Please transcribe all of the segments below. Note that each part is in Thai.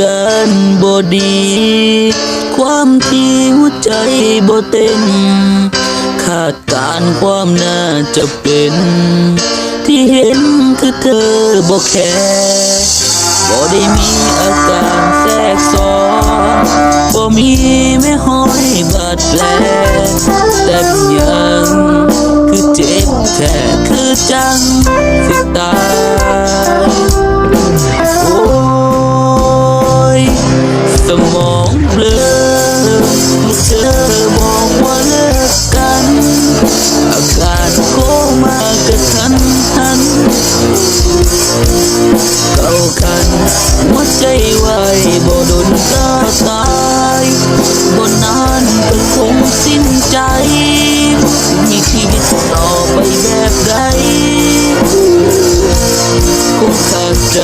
กันบ่ดี ความที่หัวใจบ่เต้นขาดการความน่าจะเป็น ที่เห็นคือเธอบ่แคร์บ่ได้มีอาการแทรกซ้อนบ่มีแม่ห้อยบาดแผลแต่เป็นหยังคือเจ็บแท้คือจัง ใจไว้บ่โดนก็ตายบ่นานก็คงสิ้นใจ มีชีวิตต่อไปแบบใดคงขาดใจ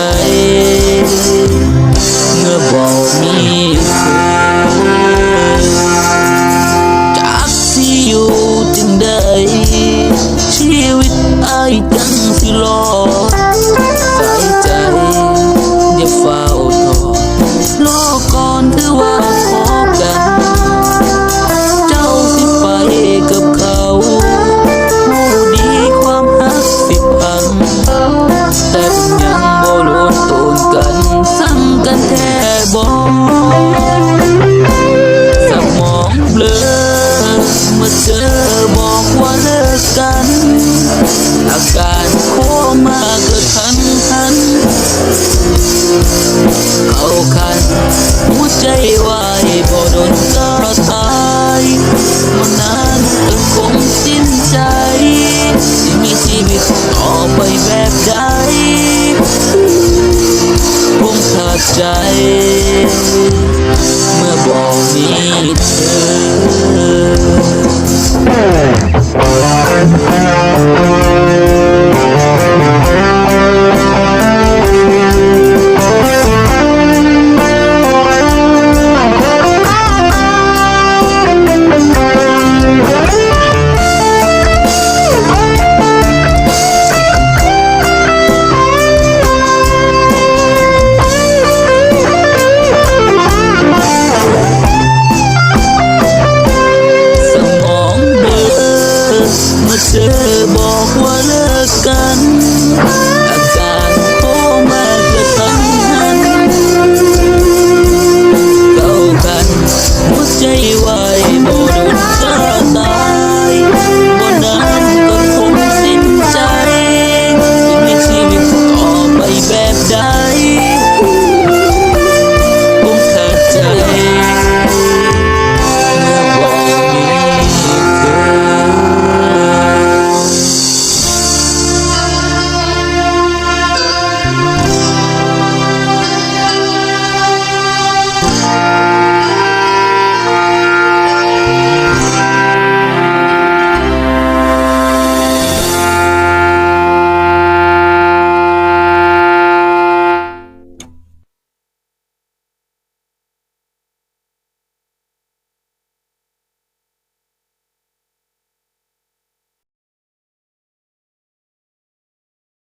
ใจ เมื่อบอกมีเธอ why, boy.